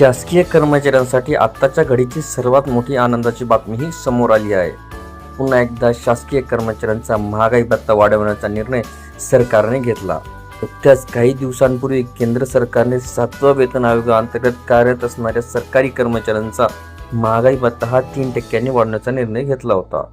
शासकीय कर्मचाऱ्यांसाठी आत्ताच्या घडीची सर्वात मोठी आनंदाची बातमी ही समोर आली आहे. पुन्हा एकदा शासकीय कर्मचाऱ्यांचा महागाई भत्ता वाढवण्याचा निर्णय सरकारने घेतला. नुकत्याच काही दिवसांपूर्वी केंद्र सरकारने सातवा वेतन आयोगाअंतर्गत कार्यरत असणाऱ्या सरकारी कर्मचाऱ्यांचा महागाई भत्ता हा तीन टक्क्यांनी वाढवण्याचा निर्णय घेतला होता.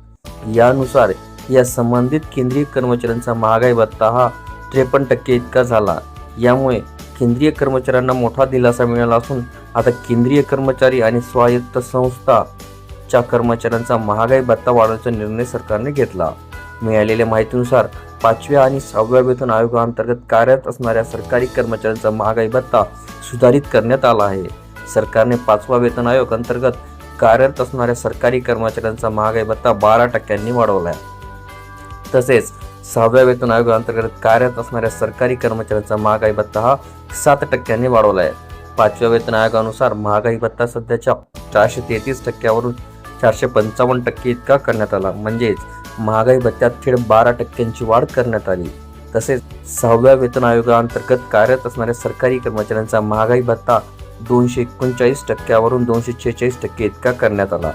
यानुसार या संबंधित केंद्रीय कर्मचाऱ्यांचा महागाई भत्ता हा त्रेपन्न टक्के इतका झाला. यामुळे केंद्रीय कर्मचाऱ्यांना मोठा दिलासा मिळाला असून आता केंद्रीय कर्मचारी आणि स्वायत्त संस्थाच्या कर्मचाऱ्यांचा महागाई भत्ता वाढवण्याचा निर्णय सरकारने घेतला. मिळालेल्या माहितीनुसार पाचव्या आणि सहाव्या वेतन आयोगाअंतर्गत कार्यरत असणाऱ्या सरकारी कर्मचाऱ्यांचा महागाई भत्ता सुधारित करण्यात आला आहे. सरकारने पाचवा वेतन आयोग अंतर्गत कार्यरत असणाऱ्या सरकारी कर्मचाऱ्यांचा महागाई भत्ता बारा टक्क्यांनी वाढवला आहे. तसेच सहाव्या वेतन आयोगाअंतर्गत कार्यरत असणाऱ्या सरकारी कर्मचाऱ्यांचा महागाई भत्ता हा सात टक्क्यांनी वाढवला आहे. पाचव्या वेतन आयोगानुसार महागाई भत्ता सध्याच्या चारशे तेहतीस टक्क्यावरून चारशे पंचावन्न टक्के इतका करण्यात आला. म्हणजेच महागाई भत्त्यात थेट बारा टक्क्यांची वाढ करण्यात आली. तसेच सहाव्या वेतन आयोगाअंतर्गत कार्यरत असणाऱ्या सरकारी कर्मचाऱ्यांचा महागाई भत्ता दोनशे एकोणचाळीस टक्क्यावरून दोनशे छेचाळीस टक्के इतका करण्यात आला.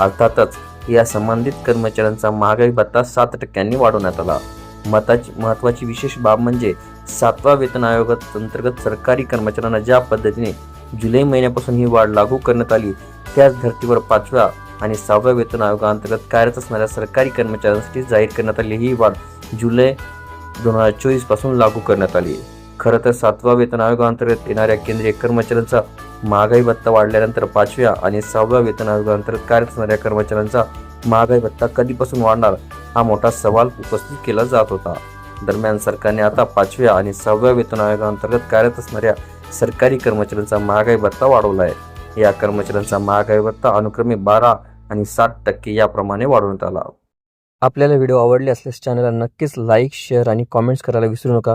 अर्थातच या संबंधित कर्मचाऱ्यांचा महागाई भत्ता सात टक्क्यांनी वाढवण्यात आला. मताची महत्त्वाची विशेष बाब म्हणजे सातवा वेतन आयोगात अंतर्गत सरकारी कर्मचाऱ्यांना ज्या पद्धतीने जुलै महिन्यापासून ही वाढ लागू करण्यात आली त्याच धर्तीवर पाचव्या आणि सहाव्या वेतन आयोगाअंतर्गत कार्यरत असणाऱ्या सरकारी कर्मचाऱ्यांसाठी जाहीर करण्यात आली ही वाढ जुलै दोन हजार चोवीसपासून लागू करण्यात आली. आहे खरं तर सातवा वेतन आयोगाअंतर्गत येणाऱ्या केंद्रीय कर्मचाऱ्यांचा महागाई भत्ता वाढल्यानंतर पाचव्या आणि सहाव्या वेतन आयोगाअंतर्गत कार्यरत असणाऱ्या कर्मचाऱ्यांचा महागाई भत्ता कधीपासून वाढणार हा मोठा सवाल उपस्थित केला जात होता. दरम्यान सरकारने आता पाचव्या आणि सहाव्या वेतन आयोगाअंतर्गत कार्यरत असणाऱ्या सरकारी कर्मचाऱ्यांचा महागाई भत्ता वाढवला आहे या कर्मचाऱ्यांचा महागाई भत्ता अनुक्रमे बारा आणि सात टक्के याप्रमाणे वाढवण्यात आला. आपल्याला व्हिडिओ आवडले असल्यास चॅनलला नक्कीच लाईक शेअर आणि कॉमेंट्स करायला विसरू नका.